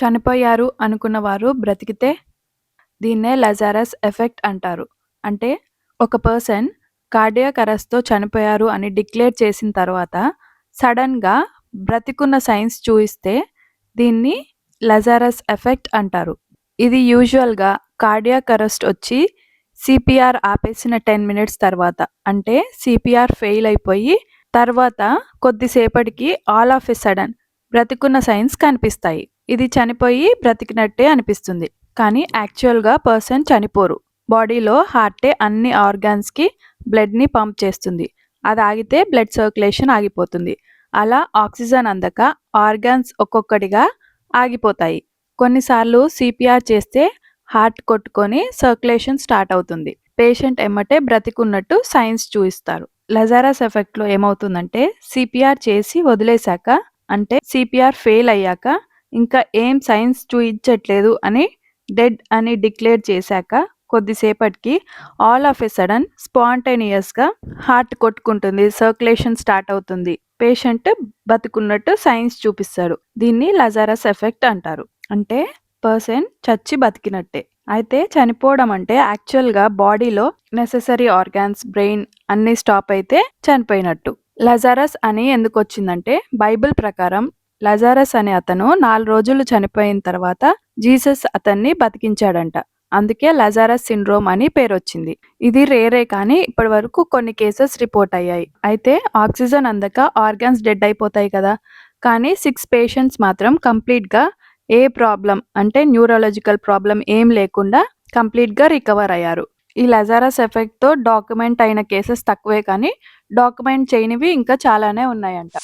చనిపోయారు అనుకున్న వారు బ్రతికితే దీన్నే లజారస్ ఎఫెక్ట్ అంటారు. అంటే ఒక పర్సన్ కార్డియాక్ అరెస్ట్తో చనిపోయారు అని డిక్లేర్ చేసిన తర్వాత సడన్గా బ్రతికున్న సైన్స్ చూపిస్తే దీన్ని లజారస్ ఎఫెక్ట్ అంటారు. ఇది యూజువల్గా కార్డియాక్ అరెస్ట్ వచ్చి సిపిఆర్ ఆపేసిన టెన్ మినిట్స్ తర్వాత అంటే సిపిఆర్ ఫెయిల్ అయిపోయి తర్వాత కొద్దిసేపటికి ఆల్ ఆఫ్ ఎ సడన్ బ్రతికున్న సైన్స్ కనిపిస్తాయి. ఇది చనిపోయి బ్రతికినట్టే అనిపిస్తుంది. కానీ యాక్చువల్గా పర్సన్ చనిపోరు. బాడీలో హార్టే అన్ని ఆర్గాన్స్కి బ్లడ్ని పంప్ చేస్తుంది. అది ఆగితే బ్లడ్ సర్క్యులేషన్ ఆగిపోతుంది. అలా ఆక్సిజన్ అందక ఆర్గాన్స్ ఒక్కొక్కటిగా ఆగిపోతాయి. కొన్నిసార్లు సిపిఆర్ చేస్తే హార్ట్ కొట్టుకొని సర్క్యులేషన్ స్టార్ట్ అవుతుంది. పేషెంట్ ఎమ్మటే బ్రతికున్నట్టు సైన్స్ చూపిస్తారు లజారస్ ఎఫెక్ట్లో ఏమవుతుందంటే సిపిఆర్ చేసి వదిలేశాక అంటే సిపిఆర్ ఫెయిల్ అయ్యాక ఇంకా ఏం సైన్స్ చూయించట్లేదు అని డెడ్ అని డిక్లేర్ చేశాక కొద్దిసేపటికి ఆల్ ఆఫ్ ఎ సడన్ స్పాంటేనియస్గా హార్ట్ కొట్టుకుంటుంది సర్క్యులేషన్ స్టార్ట్ అవుతుంది. పేషెంట్ బతుకున్నట్టు సైన్స్ చూపిస్తాడు. దీన్ని లజారస్ ఎఫెక్ట్ అంటారు. అంటే పర్సన్ చచ్చి బతికినట్టే. అయితే చనిపోవడం అంటే యాక్చువల్గా బాడీలో నెససరీ ఆర్గాన్స్ బ్రెయిన్ అన్ని స్టాప్ అయితే చనిపోయినట్టు. లజారస్ అని ఎందుకు వచ్చిందంటే బైబిల్ ప్రకారం లజారస్ అనే అతను నాలుగు రోజులు చనిపోయిన తర్వాత జీసస్ అతన్ని బతికించాడంట. అందుకే లజారస్ సిండ్రోమ్ అని పేరు వచ్చింది ఇది రేరే కానీ ఇప్పటి వరకు కొన్ని కేసెస్ రిపోర్ట్ అయ్యాయి. అయితే ఆక్సిజన్ అందక ఆర్గాన్స్ డెడ్ అయిపోతాయి కదా. కానీ సిక్స్ పేషెంట్స్ మాత్రం కంప్లీట్గా ఏ ప్రాబ్లం అంటే న్యూరాలజికల్ ప్రాబ్లం ఏం లేకుండా కంప్లీట్గా రికవర్ అయ్యారు. ఈ లజారస్ ఎఫెక్ట్తో డాక్యుమెంట్ అయిన కేసెస్ తక్కువే కానీ డాక్యుమెంట్ చేయనివి ఇంకా చాలానే ఉన్నాయంట.